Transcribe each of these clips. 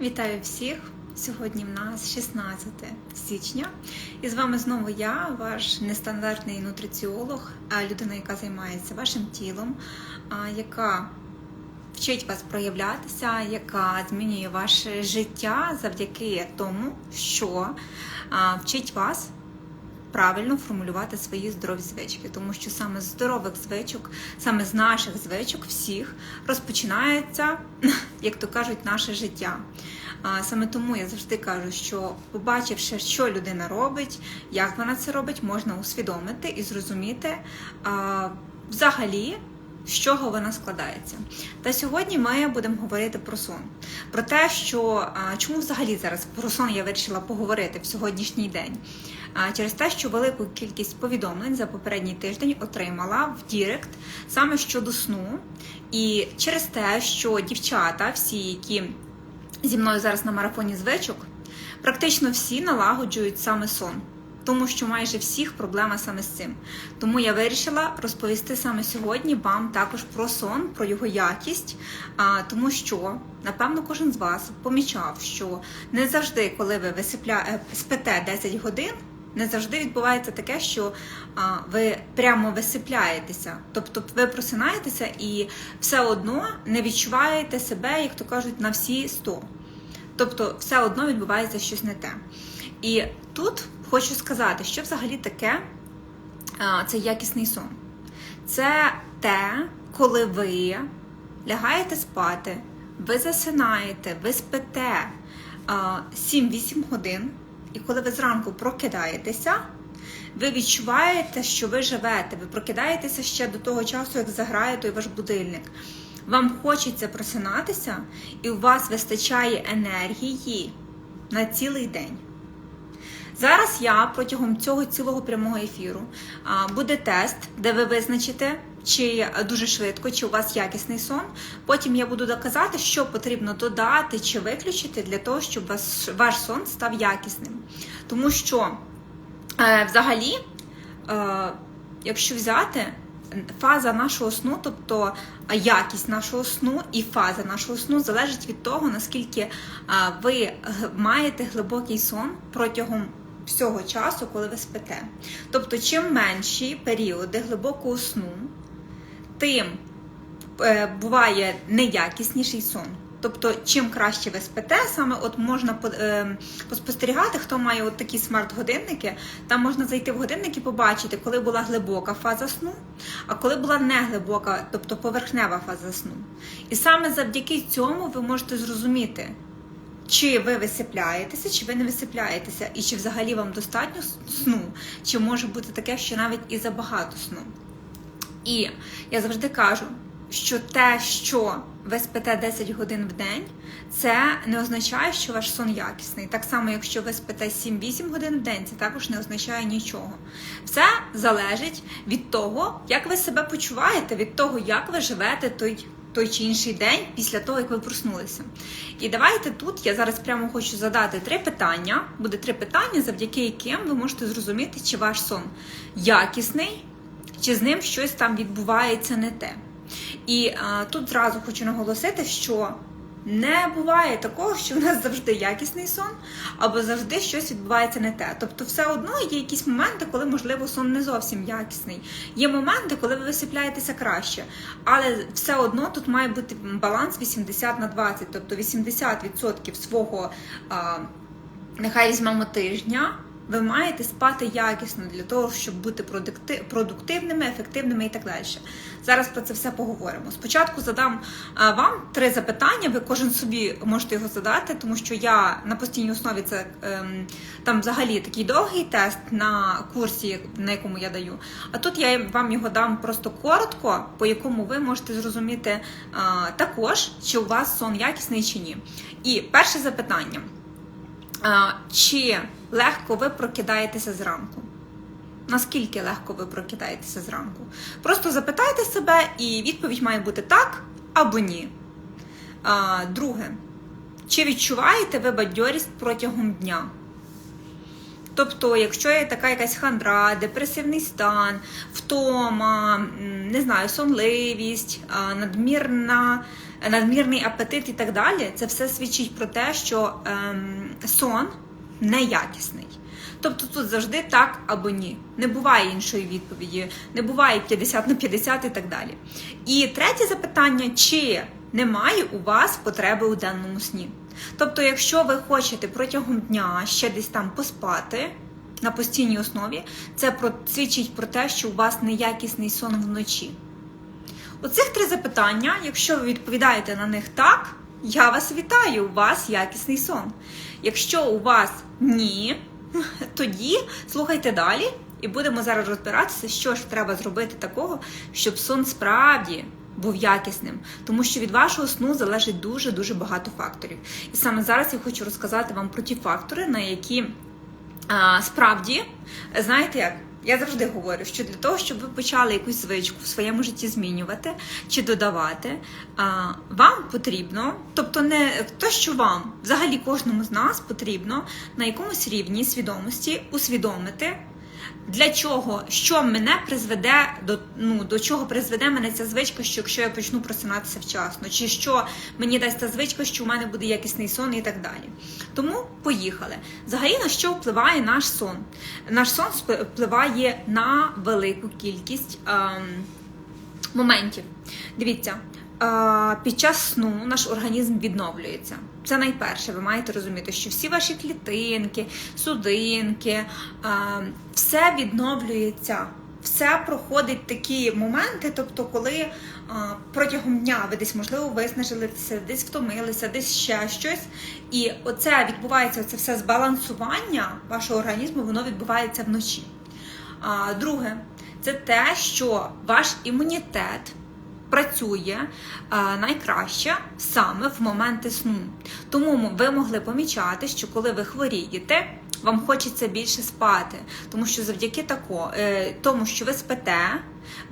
Вітаю всіх! Сьогодні в нас 16 січня, і з вами знову я, ваш нестандартний нутриціолог, людина, яка займається вашим тілом, яка вчить вас проявлятися, яка змінює ваше життя завдяки тому, що вчить вас правильно формулювати свої здорові звички, тому що саме з здорових звичок, саме з наших звичок всіх розпочинається, як то кажуть, наше життя. Саме тому я завжди кажу, що побачивши, що людина робить, як вона це робить, можна усвідомити і зрозуміти взагалі. З чого вона складається? Та сьогодні ми будемо говорити про сон, про те, що чому взагалі зараз про сон я вирішила поговорити в сьогоднішній день. Через те, що велику кількість повідомлень за попередній тиждень отримала в Дірект саме щодо сну, і через те, що дівчата, всі, які зі мною зараз на марафоні звичок, практично всі налагоджують саме сон. Тому що майже всіх проблема саме з цим. Тому я вирішила розповісти саме сьогодні вам також про сон, про його якість, тому що, напевно, кожен з вас помічав, що не завжди, коли ви висипля... е, спите 10 годин, не завжди відбувається таке, що а, ви прямо висипляєтеся. Тобто ви просинаєтеся і все одно не відчуваєте себе, як то кажуть, на всі 100. Тобто, все одно відбувається щось не те. І тут хочу сказати, що взагалі таке а, це якісний сон. Це те, коли ви лягаєте спати, ви засинаєте, ви спите а, 7-8 годин, і коли ви зранку прокидаєтеся, ви відчуваєте, що ви живете, ви прокидаєтеся ще до того часу, як заграє той ваш будильник. Вам хочеться просинатися, і у вас вистачає енергії на цілий день. Зараз я протягом цього цілого прямого ефіру буде тест, де ви визначите, чи дуже швидко, чи у вас якісний сон. Потім я буду доказати, що потрібно додати чи виключити для того, щоб ваш, сон став якісним. Тому що е, взагалі, е, якщо взяти фаза нашого сну, тобто е, якість нашого сну і фаза нашого сну залежить від того, наскільки ви маєте глибокий сон протягом всього часу, коли ви спите. Тобто, чим менші періоди глибокого сну, тим е, буває неякісніший сон. Тобто, чим краще ви спите, саме от можна е, поспостерігати, хто має от такі смарт-годинники, там можна зайти в годинник і побачити, коли була глибока фаза сну, а коли була неглибока, тобто поверхнева фаза сну. І саме завдяки цьому ви можете зрозуміти, чи ви висипляєтеся, чи ви не висипляєтеся, і чи взагалі вам достатньо сну, чи може бути таке, що навіть і забагато сну. І я завжди кажу, що те, що ви спите 10 годин в день, це не означає, що ваш сон якісний. Так само, якщо ви спите 7-8 годин в день, це також не означає нічого. Все залежить від того, як ви себе почуваєте, від того, як ви живете той. Той чи інший день після того, як ви проснулися. І давайте тут я зараз прямо хочу задати три питання. Буде три питання, завдяки яким ви можете зрозуміти, чи ваш сон якісний, чи з ним щось там відбувається не те. І а, тут зразу хочу наголосити, що не буває такого, що в нас завжди якісний сон, або завжди щось відбувається не те. Тобто, все одно є якісь моменти, коли, можливо, сон не зовсім якісний. Є моменти, коли ви висипляєтеся краще. Але все одно тут має бути баланс 80 на 20, тобто 80% свого. А, Нехай візьмемо тижня, ви маєте спати якісно для того, щоб бути продуктивними, ефективними і так далі. Зараз про це все поговоримо. Спочатку задам вам три запитання. Ви кожен собі можете його задати, тому що я на постійній основі це ем, там взагалі такий довгий тест на курсі, на якому я даю. А тут я вам його дам просто коротко, по якому ви можете зрозуміти також, чи у вас сон якісний чи ні. І перше запитання. Чи легко ви прокидаєтеся зранку? Наскільки легко ви прокидаєтеся зранку? Просто запитайте себе, і відповідь має бути так або ні. Друге, чи відчуваєте ви бадьорість протягом дня? Тобто, якщо є така якась хандра, депресивний стан, втома, не знаю, сонливість, надмірна надмірний апетит і так далі, це все свідчить про те, що ем, сон неякісний. Тобто тут завжди так або ні. Не буває іншої відповіді, не буває 50 на 50 і так далі. І третє запитання: чи немає у вас потреби у денному сні? Тобто, якщо ви хочете протягом дня ще десь там поспати на постійній основі, це про, свідчить про те, що у вас неякісний сон вночі. Оцих три запитання, якщо ви відповідаєте на них так, я вас вітаю, у вас якісний сон. Якщо у вас ні, тоді слухайте далі і будемо зараз розбиратися, що ж треба зробити такого, щоб сон справді був якісним, тому що від вашого сну залежить дуже дуже багато факторів. І саме зараз я хочу розказати вам про ті фактори, на які а, справді знаєте як. Я завжди говорю, що для того, щоб ви почали якусь звичку в своєму житті змінювати чи додавати, вам потрібно, тобто не те, що вам, взагалі кожному з нас потрібно на якомусь рівні свідомості усвідомити, для чого, що мене призведе до ну до чого призведе мене ця звичка, що якщо я почну просинатися вчасно, чи що мені дасть та звичка, що у мене буде якісний сон і так далі. Тому поїхали. Взагалі на що впливає наш сон? Наш сон впливає на велику кількість ем, моментів. Дивіться. Під час сну наш організм відновлюється. Це найперше, ви маєте розуміти, що всі ваші клітинки, судинки, все відновлюється. Все проходить такі моменти, тобто, коли протягом дня ви десь можливо виснажилися, десь втомилися, десь ще щось, і оце відбувається оце все збалансування вашого організму, воно відбувається вночі. Друге, це те, що ваш імунітет працює найкраще саме в моменти сну. Тому ви могли помічати, що коли ви хворієте, вам хочеться більше спати, тому що завдяки тако, е, тому, що ви спите,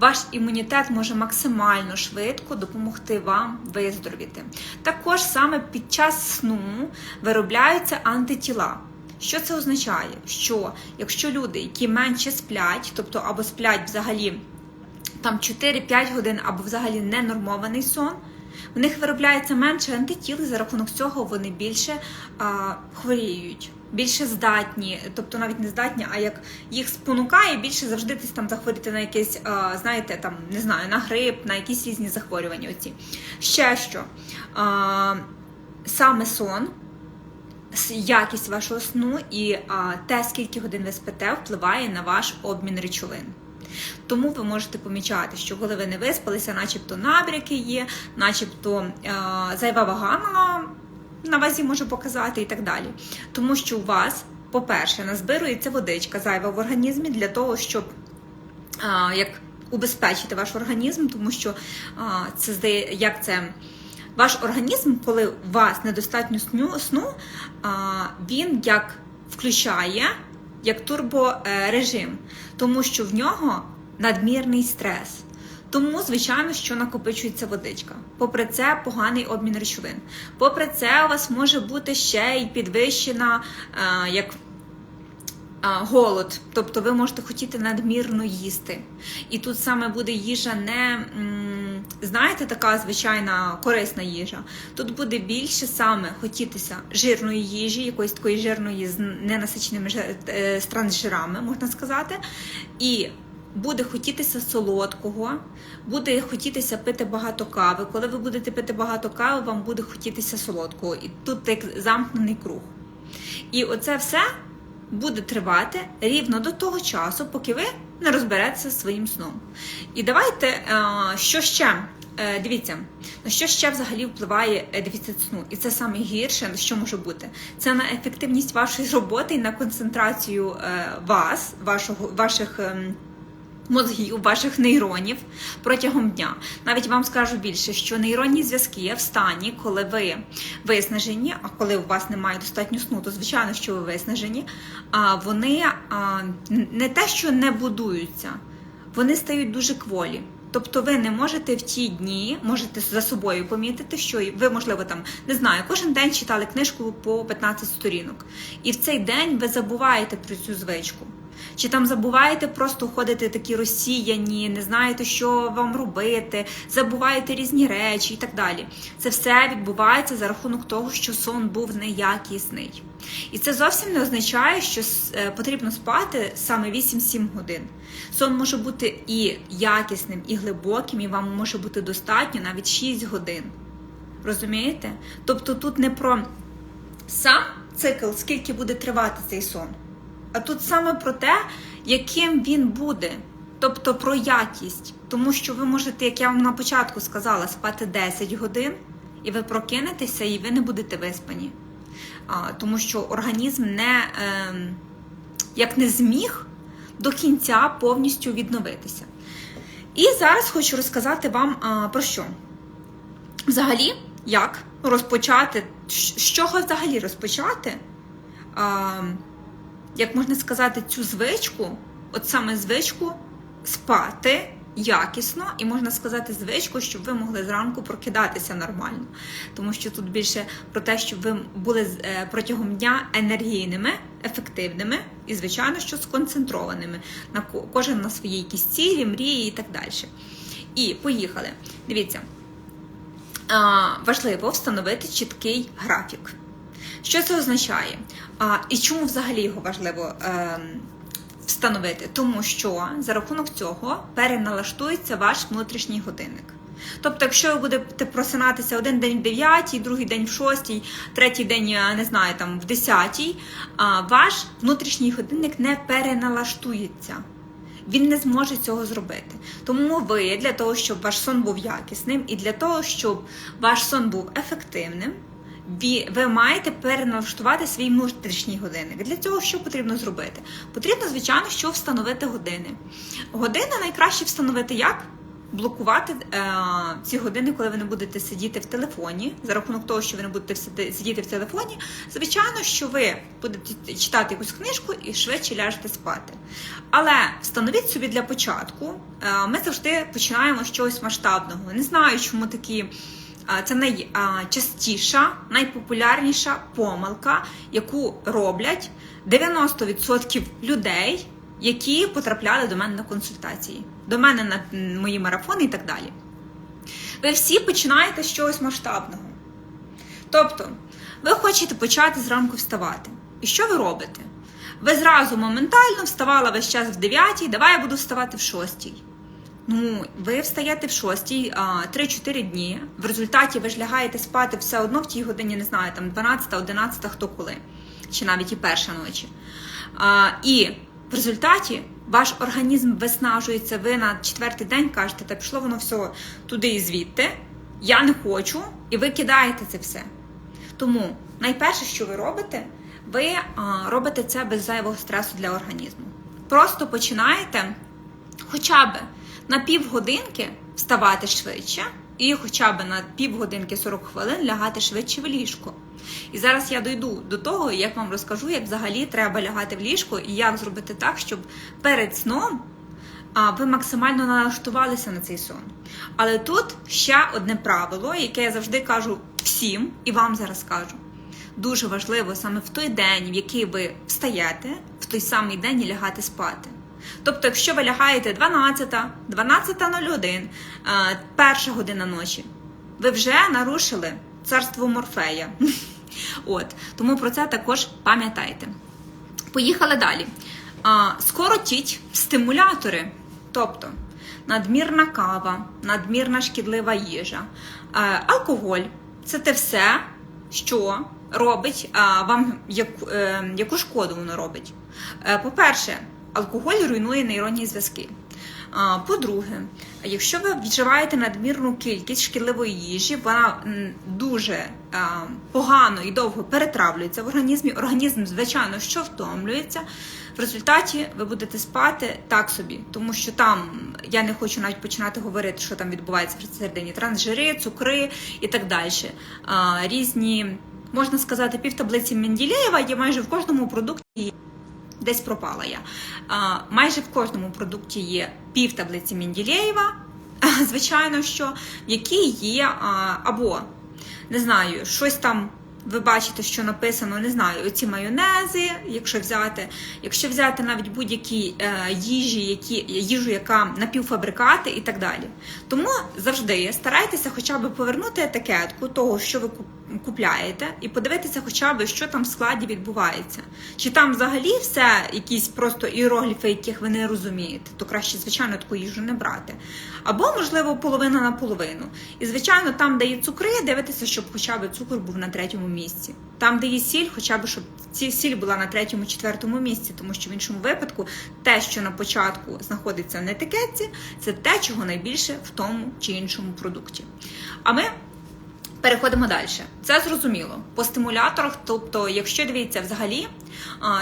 ваш імунітет може максимально швидко допомогти вам виздоровіти. Також саме під час сну виробляються антитіла. Що це означає? Що якщо люди, які менше сплять, тобто або сплять взагалі там 4-5 годин, або взагалі ненормований сон, в них виробляється менше антитіл, і за рахунок цього вони більше а, хворіють, більше здатні, тобто навіть не здатні, а як їх спонукає більше завжди десь там захворіти на якесь, а, знаєте, там не знаю, на грип, на якісь різні захворювання. Оці. Ще що а, саме сон. Якість вашого сну і а, те, скільки годин ви спите, впливає на ваш обмін речовин. Тому ви можете помічати, що коли ви не виспалися, начебто набряки є, начебто е, зайва вага на, на вазі може показати і так далі. Тому що у вас, по-перше, назбирується водичка зайва в організмі для того, щоб е, як убезпечити ваш організм, тому що е, це здає, як це. Ваш організм, коли у вас недостатньо сну, сну він як включає як турборежим, тому що в нього надмірний стрес. Тому, звичайно, що накопичується водичка. Попри це, поганий обмін речовин. Попри це, у вас може бути ще й підвищена е, голод, тобто ви можете хотіти надмірно їсти. І тут саме буде їжа не, знаєте, така звичайна корисна їжа. Тут буде більше саме хотітися жирної їжі, якоїсь такої жирної з ненасиченими е, трансжирами, можна сказати. І буде хотітися солодкого, буде хотітися пити багато кави. Коли ви будете пити багато кави, вам буде хотітися солодкого. І тут як замкнений круг. І оце все буде тривати рівно до того часу, поки ви не розберетеся своїм сном. І давайте, е, що ще? Е, дивіться, на що ще взагалі впливає дефіцит сну, і це саме гірше, що може бути. Це на ефективність вашої роботи і на концентрацію е, вас, вашого, ваших ем, мозгів, ваших нейронів протягом дня. Навіть вам скажу більше, що нейронні зв'язки в стані, коли ви виснажені, а коли у вас немає достатньо сну, то звичайно, що ви виснажені, а вони не те, що не будуються, вони стають дуже кволі. Тобто ви не можете в ті дні, можете за собою помітити, що ви, можливо, там не знаю, кожен день читали книжку по 15 сторінок, і в цей день ви забуваєте про цю звичку. Чи там забуваєте просто ходити такі розсіяні, не знаєте, що вам робити, забуваєте різні речі і так далі. Це все відбувається за рахунок того, що сон був неякісний. І це зовсім не означає, що е, потрібно спати саме 8-7 годин. Сон може бути і якісним, і глибоким, і вам може бути достатньо навіть 6 годин. Розумієте? Тобто тут не про сам цикл, скільки буде тривати цей сон, а тут саме про те, яким він буде. Тобто про якість. Тому що ви можете, як я вам на початку сказала, спати 10 годин, і ви прокинетеся, і ви не будете виспані. А, Тому що організм не е, як не зміг до кінця повністю відновитися. І зараз хочу розказати вам а, про що. Взагалі, як розпочати, з чого взагалі розпочати, а, як можна сказати, цю звичку, от саме звичку спати якісно, і можна сказати, звичку, щоб ви могли зранку прокидатися нормально. Тому що тут більше про те, щоб ви були е, протягом дня енергійними, ефективними і, звичайно, що сконцентрованими на кожен на своїй якісь цілі, мрії і так далі. І поїхали. Дивіться важливо встановити чіткий графік. Що це означає? І чому взагалі його важливо ем, встановити? Тому що за рахунок цього переналаштується ваш внутрішній годинник. Тобто, якщо ви будете просинатися один день в 9, другий день в 6, третій день, не знаю, там в 10, ваш внутрішній годинник не переналаштується він не зможе цього зробити. Тому ви для того, щоб ваш сон був якісним, і для того, щоб ваш сон був ефективним, ви маєте переналаштувати свій внутрішній годинник. Для цього що потрібно зробити? Потрібно, звичайно, що встановити години. Години найкраще встановити як? блокувати е, ці години, коли ви не будете сидіти в телефоні, за рахунок того, що ви не будете сидіти в телефоні, звичайно, що ви будете читати якусь книжку і швидше ляжете спати. Але встановіть собі для початку, е, ми завжди починаємо з чогось масштабного. Не знаю, чому такі. Це найчастіша, найпопулярніша помилка, яку роблять 90% людей, які потрапляли до мене на консультації до мене на мої марафони і так далі. Ви всі починаєте з чогось масштабного. Тобто, ви хочете почати зранку вставати. І що ви робите? Ви зразу моментально вставала весь час в 9, давай я буду вставати в 6. Ну, ви встаєте в 6 3-4 дні. В результаті ви ж лягаєте спати все одно в тій годині, не знаю, там 12, 11, хто коли, чи навіть і перша ночі. А, І в результаті ваш організм виснажується, ви на четвертий день кажете, та пішло воно все туди і звідти, я не хочу, і ви кидаєте це все. Тому найперше, що ви робите, ви а, робите це без зайвого стресу для організму. Просто починаєте хоча б на півгодинки вставати швидше, і хоча б на півгодинки 40 хвилин лягати швидше в ліжко. І зараз я дойду до того, як вам розкажу, як взагалі треба лягати в ліжко і як зробити так, щоб перед сном ви максимально налаштувалися на цей сон. Але тут ще одне правило, яке я завжди кажу всім, і вам зараз кажу. Дуже важливо саме в той день, в який ви встаєте, в той самий день і лягати спати. Тобто, якщо ви лягаєте 12, 12.01, перша година ночі, ви вже нарушили царство Морфея. От, Тому про це також пам'ятайте. Поїхали далі. Скоротіть стимулятори, тобто надмірна кава, надмірна шкідлива їжа, алкоголь це те все, що робить вам яку, е, шкоду воно робить. Е, по-перше, алкоголь руйнує нейронні зв'язки. По-друге, якщо ви вживаєте надмірну кількість шкідливої їжі, вона дуже погано і довго перетравлюється в організмі. Організм, звичайно, що втомлюється. В результаті ви будете спати так собі, тому що там я не хочу навіть починати говорити, що там відбувається в середині трансжири, цукри і так далі. Різні, можна сказати, півтаблиці Менділеєва є майже в кожному продукті десь пропала я. Майже в кожному продукті є пів таблиці Менділеєва, звичайно, що в якій є або не знаю, щось там ви бачите, що написано, не знаю, оці майонези, якщо взяти, якщо взяти навіть будь-які е, їжі, які їжу, яка напівфабрикати і так далі. Тому завжди старайтеся хоча б повернути етикетку того, що ви купляєте, і подивитися, хоча б, що там в складі відбувається. Чи там взагалі все якісь просто іерогліфи, яких ви не розумієте, то краще, звичайно, таку їжу не брати. Або, можливо, половина на половину. І, звичайно, там, де є цукри, дивитися, щоб хоча б цукор був на третьому місці. Там, де є сіль, хоча б щоб сіль була на третьому, четвертому місці, тому що в іншому випадку те, що на початку знаходиться на етикетці, це те, чого найбільше в тому чи іншому продукті. А ми Переходимо далі. Це зрозуміло. По стимуляторах, тобто, якщо дивіться взагалі,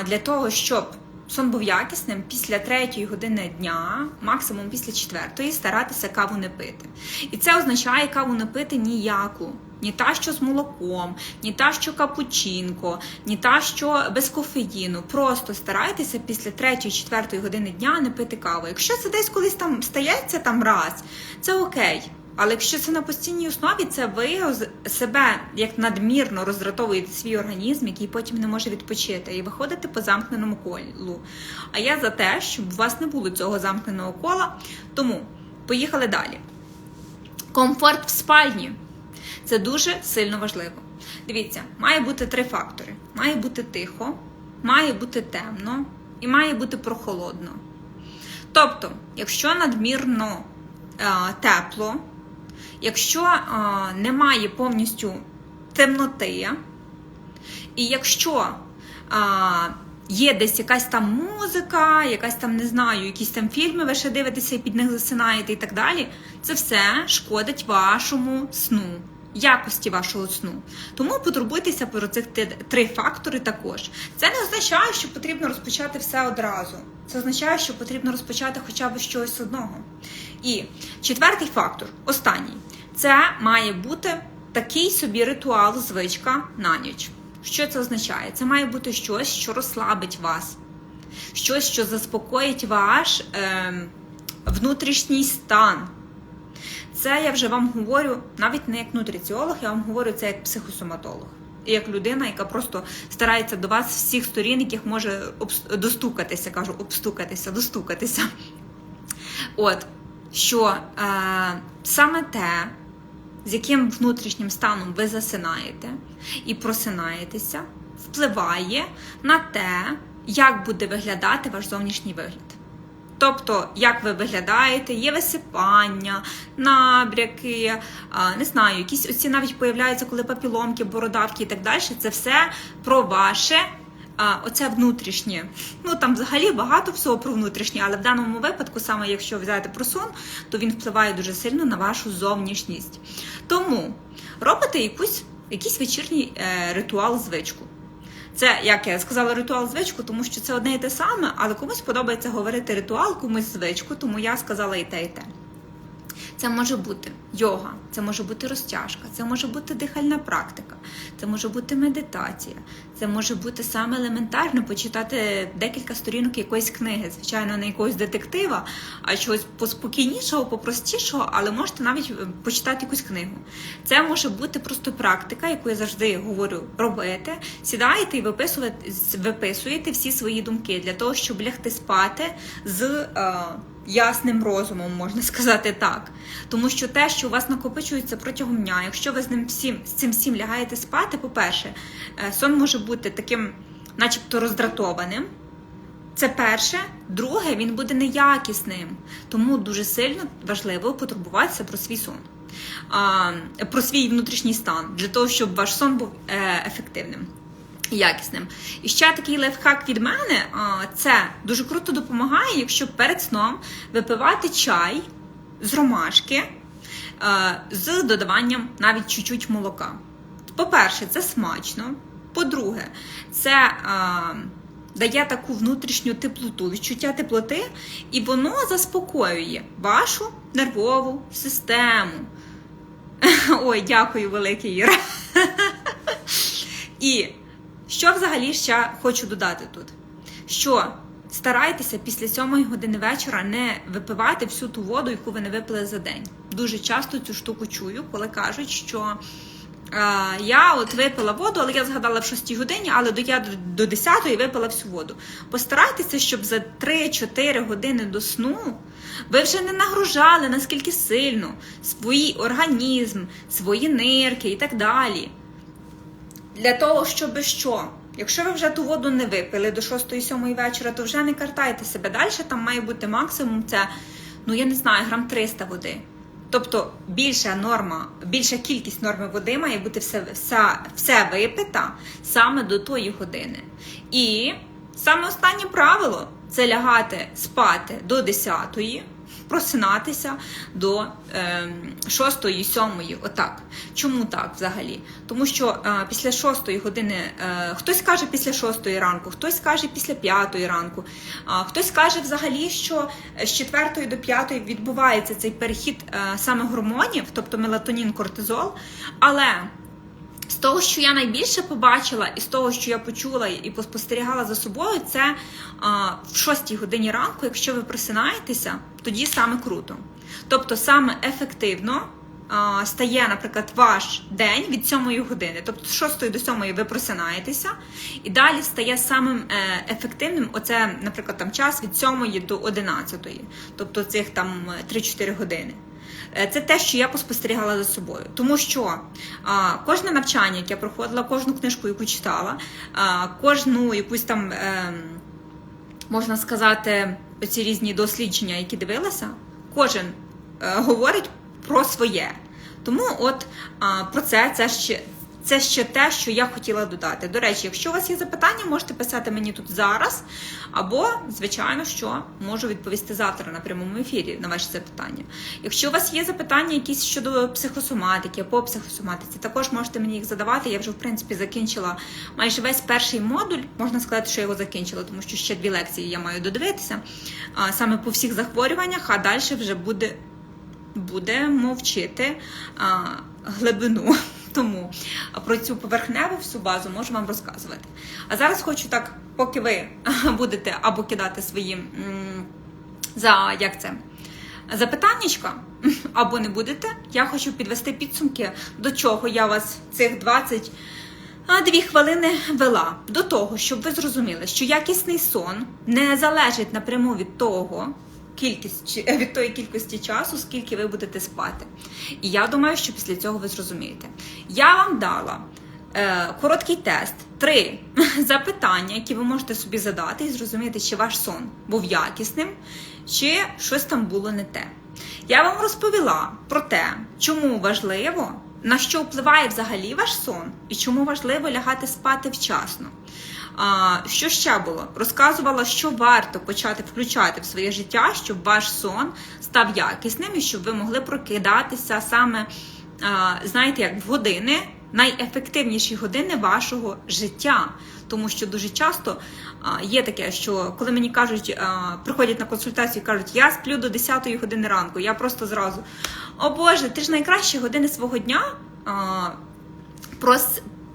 для того, щоб сон був якісним, після третьої години дня, максимум після четвертої, старатися каву не пити. І це означає каву не пити ніяку. Ні та, що з молоком, ні та, що капучинко, ні та, що без кофеїну. Просто старайтеся після 3-4 години дня не пити каву. Якщо це десь колись там стається там раз, це окей. Але якщо це на постійній основі, це ви себе як надмірно роздратовуєте свій організм, який потім не може відпочити, і виходите по замкненому колу. А я за те, щоб у вас не було цього замкненого кола. Тому поїхали далі. Комфорт в спальні. Це дуже сильно важливо. Дивіться, має бути три фактори: має бути тихо, має бути темно і має бути прохолодно. Тобто, якщо надмірно е, тепло, якщо е, немає повністю темноти, і якщо е, є десь якась там музика, якась там, не знаю, якісь там фільми, ви ще дивитеся і під них засинаєте і так далі, це все шкодить вашому сну. Якості вашого сну. Тому потурбуйтеся про цих три фактори також. Це не означає, що потрібно розпочати все одразу. Це означає, що потрібно розпочати хоча б щось одного. І четвертий фактор, останній, це має бути такий собі ритуал, звичка на ніч. Що це означає? Це має бути щось, що розслабить вас, щось, що заспокоїть ваш ем, внутрішній стан. Це я вже вам говорю навіть не як нутриціолог, я вам говорю це як психосоматолог. І як людина, яка просто старається до вас всіх сторін, яких може достукатися, кажу, обстукатися, достукатися. От, що е, саме те, з яким внутрішнім станом ви засинаєте і просинаєтеся, впливає на те, як буде виглядати ваш зовнішній вигляд. Тобто, як ви виглядаєте, є висипання, набряки, не знаю, якісь оці навіть появляються, коли папіломки, бородавки і так далі. Це все про ваше. Оце внутрішнє. Ну там взагалі багато всього про внутрішнє, але в даному випадку, саме якщо взяти про сон, то він впливає дуже сильно на вашу зовнішність. Тому робите якусь, якийсь вечірній е, ритуал звичку. Це, як я сказала, ритуал звичку, тому що це одне і те саме, але комусь подобається говорити ритуал, комусь звичку, тому я сказала і те, і те. Це може бути йога, це може бути розтяжка, це може бути дихальна практика, це може бути медитація, це може бути саме елементарно почитати декілька сторінок якоїсь книги, звичайно, не якогось детектива, а чогось поспокійнішого, попростішого, але можете навіть е, почитати якусь книгу. Це може бути просто практика, яку я завжди говорю робити. Сідаєте і виписуєте, виписуєте всі свої думки для того, щоб лягти спати з. Ясним розумом, можна сказати так. Тому що те, що у вас накопичується протягом дня, якщо ви з ним всім з цим всім лягаєте спати, по-перше, е, сон може бути таким, начебто, роздратованим. Це перше, друге, він буде неякісним, тому дуже сильно важливо потурбуватися про свій сон, про свій внутрішній стан, для того, щоб ваш сон був е, ефективним якісним. І ще такий лайфхак від мене це дуже круто допомагає, якщо перед сном випивати чай з ромашки з додаванням навіть чуть-чуть молока. По-перше, це смачно. По-друге, це дає таку внутрішню теплоту, відчуття теплоти, і воно заспокоює вашу нервову систему. Ой, дякую, великий Іра. І що взагалі ще хочу додати тут? Що старайтеся після сьомої години вечора не випивати всю ту воду, яку ви не випили за день. Дуже часто цю штуку чую, коли кажуть, що А, Я от випила воду, але я згадала в 6 годині, але до я до 10 випила всю воду. Постарайтеся, щоб за 3-4 години до сну ви вже не нагружали наскільки сильно свій організм, свої нирки і так далі. Для того, щоб що? Якщо ви вже ту воду не випили до 6-7 вечора, то вже не картайте себе. Далі там має бути максимум це, ну я не знаю, грам 300 води. Тобто більша норма, більша кількість норми води має бути все, все, все випита саме до тої години. І саме останнє правило це лягати спати до 10-ї, просинатися до е, 6-ї, 7-ї. Отак. Чому так взагалі? Тому що е, після 6-ї години е, хтось каже після 6-ї ранку, хтось каже після 5-ї ранку, а хтось каже взагалі, що з 4 до 5 відбувається цей перехід е, саме гормонів, тобто мелатонін, кортизол. Але того, що я найбільше побачила, і з того, що я почула і поспостерігала за собою, це а, в 6 годині ранку, якщо ви просинаєтеся, тоді саме круто. Тобто саме ефективно а, стає, наприклад, ваш день від 7 години. Тобто з 6 до 7 ви просинаєтеся, і далі стає самим е, ефективним оце, наприклад, там час від 7 до 11, тобто цих там 3-4 години. Е, Це те, що я поспостерігала за собою. Тому що а, кожне навчання, яке я проходила, кожну книжку, яку читала, а, кожну якусь там, е, можна сказати, ці різні дослідження, які дивилася, кожен е, говорить про своє. Тому от а, про це це ще. Це ще те, що я хотіла додати. До речі, якщо у вас є запитання, можете писати мені тут зараз, або, звичайно, що можу відповісти завтра на прямому ефірі на ваші запитання. Якщо у вас є запитання якісь щодо психосоматики, по психосоматиці, також можете мені їх задавати. Я вже, в принципі, закінчила майже весь перший модуль. Можна сказати, що я його закінчила, тому що ще дві лекції я маю додивитися саме по всіх захворюваннях, а далі вже буде, будемо вчити глибину. Тому про цю поверхневу всю базу можу вам розказувати. А зараз хочу так, поки ви будете або кидати свої за як це запитаннячка, або не будете, я хочу підвести підсумки, до чого я вас цих 20 дві хвилини вела. До того, щоб ви зрозуміли, що якісний сон не залежить напряму від того. Кількість чи- від тої кількості часу, скільки ви будете спати. І я думаю, що після цього ви зрозумієте. Я вам дала е, короткий тест, три запитання, які ви можете собі задати і зрозуміти, чи ваш сон був якісним, чи щось там було не те. Я вам розповіла про те, чому важливо, на що впливає взагалі ваш сон, і чому важливо лягати спати вчасно. А, що ще було? Розказувала, що варто почати включати в своє життя, щоб ваш сон став якісним і щоб ви могли прокидатися саме, а, знаєте, як в години, найефективніші години вашого життя. Тому що дуже часто є таке, що коли мені кажуть, приходять на консультацію і кажуть, я сплю до 10 години ранку, я просто зразу, о Боже, ти ж найкращі години свого дня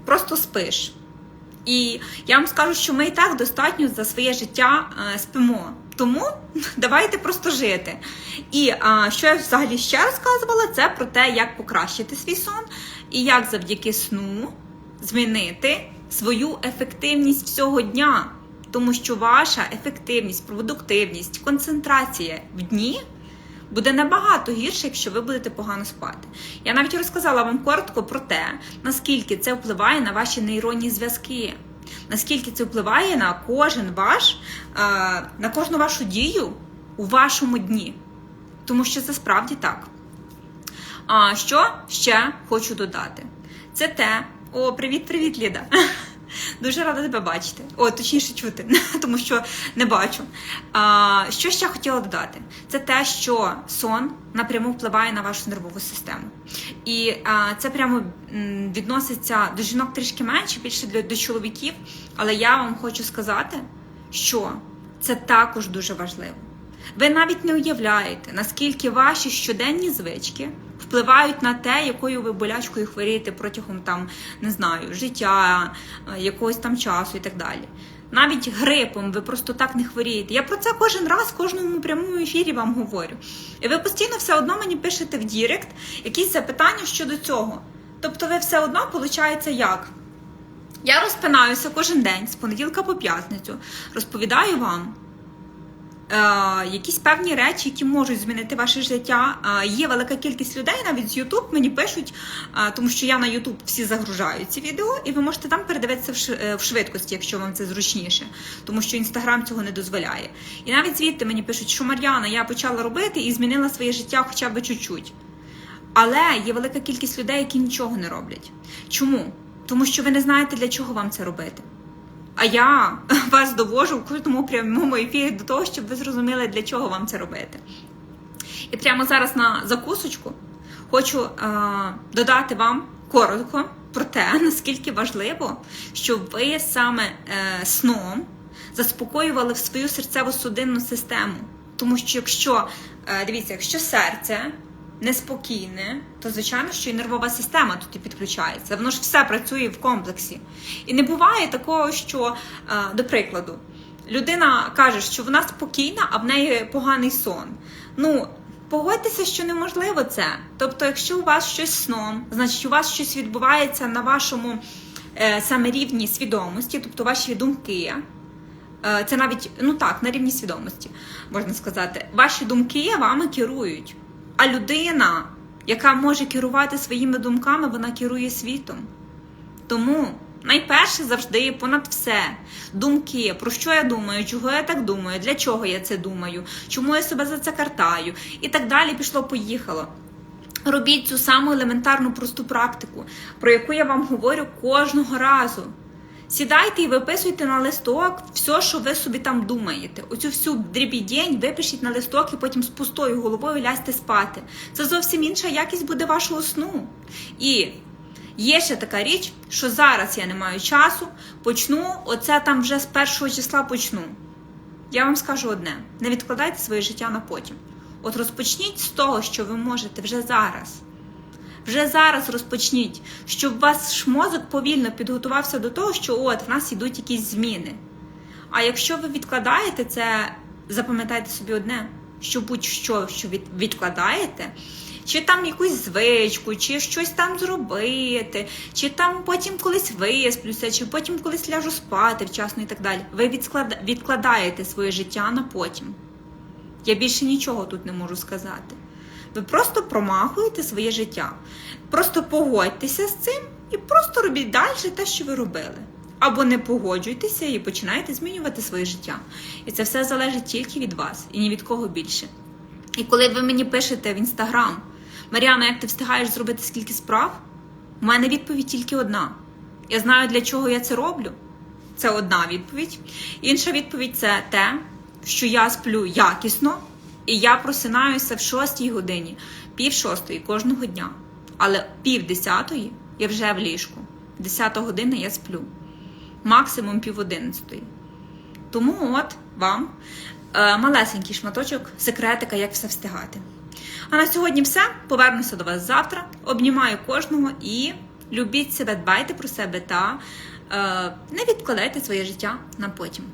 просто спиш. І я вам скажу, що ми і так достатньо за своє життя е, спимо. Тому давайте просто жити. І е, що я взагалі ще розказувала, це про те, як покращити свій сон і як завдяки сну змінити свою ефективність всього дня. Тому що ваша ефективність, продуктивність, концентрація в дні буде набагато гірше, якщо ви будете погано спати. Я навіть розказала вам коротко про те, наскільки це впливає на ваші нейронні зв'язки, наскільки це впливає на кожен ваш, е, на кожну вашу дію у вашому дні. Тому що це справді так. А що ще хочу додати? Це те. О, привіт-привіт, Ліда! Дуже рада тебе бачити. О, точніше чути, тому що не бачу. А, що ще хотіла додати? Це те, що сон напряму впливає на вашу нервову систему. І а, це прямо відноситься до жінок трішки менше, більше для, до чоловіків. Але я вам хочу сказати, що це також дуже важливо. Ви навіть не уявляєте, наскільки ваші щоденні звички впливають на те, якою ви болячкою хворієте протягом там, не знаю, життя, е, якогось там часу і так далі. Навіть грипом ви просто так не хворієте. Я про це кожен раз, в кожному прямому ефірі вам говорю. І ви постійно все одно мені пишете в Дірект якісь запитання щодо цього. Тобто ви все одно, виходить, як? Я розпинаюся кожен день з понеділка по п'ятницю, розповідаю вам якісь певні речі, які можуть змінити ваше життя. Е, є велика кількість людей, навіть з YouTube мені пишуть, е, тому що я на YouTube всі загружаю ці відео, і ви можете там передивитися е, в швидкості, якщо вам це зручніше, тому що Інстаграм цього не дозволяє. І навіть звідти мені пишуть, що Мар'яна, я почала робити і змінила своє життя хоча б чуть-чуть. Але є велика кількість людей, які нічого не роблять. Чому? Тому що ви не знаєте, для чого вам це робити. А я вас довожу в кожному прямому ефірі до того, щоб ви зрозуміли, для чого вам це робити. І прямо зараз на закусочку хочу е, додати вам коротко про те, наскільки важливо, щоб ви саме е, сном заспокоювали в свою серцево-судинну систему. Тому що якщо е, дивіться, якщо серце неспокійне, то звичайно, що і нервова система тут і підключається. Воно ж все працює в комплексі. І не буває такого, що, е, до прикладу, людина каже, що вона спокійна, а в неї поганий сон. Ну, погодьтеся, що неможливо це. Тобто, якщо у вас щось сном, значить у вас щось відбувається на вашому е, саме рівні свідомості, тобто ваші думки. Е, Це навіть ну так, на рівні свідомості можна сказати. Ваші думки вами керують. А людина, яка може керувати своїми думками, вона керує світом. Тому найперше завжди понад все думки, про що я думаю, чого я так думаю, для чого я це думаю, чому я себе за це картаю, і так далі пішло-поїхало. Робіть цю саму елементарну просту практику, про яку я вам говорю кожного разу. Сідайте і виписуйте на листок все, що ви собі там думаєте. Оцю всю дрібідень випишіть на листок і потім з пустою головою лясьте спати. Це зовсім інша якість буде вашого сну. І є ще така річ, що зараз я не маю часу, почну, оце там вже з першого числа почну. Я вам скажу одне: не відкладайте своє життя на потім. От розпочніть з того, що ви можете вже зараз. Вже зараз розпочніть, щоб ваш мозок повільно підготувався до того, що от в нас йдуть якісь зміни. А якщо ви відкладаєте це, запам'ятайте собі одне, що будь-що, що відкладаєте, чи там якусь звичку, чи щось там зробити, чи там потім колись висплюся, чи потім колись ляжу спати вчасно і так далі. Ви відкладаєте своє життя на потім. Я більше нічого тут не можу сказати. Ви просто промахуєте своє життя. Просто погодьтеся з цим і просто робіть далі те, що ви робили. Або не погоджуйтеся і починаєте змінювати своє життя. І це все залежить тільки від вас і ні від кого більше. І коли ви мені пишете в інстаграм, Маріана, як ти встигаєш зробити скільки справ? У мене відповідь тільки одна. Я знаю, для чого я це роблю. Це одна відповідь. Інша відповідь це те, що я сплю якісно, і я просинаюся в 6 годині, пів шостої кожного дня. Але пів десятої я вже в ліжку. Десята година я сплю. Максимум пів одинадцятої. Тому от вам е, малесенький шматочок секретика, як все встигати. А на сьогодні все. Повернуся до вас завтра. Обнімаю кожного і любіть себе, дбайте про себе та е, не відкладайте своє життя на потім.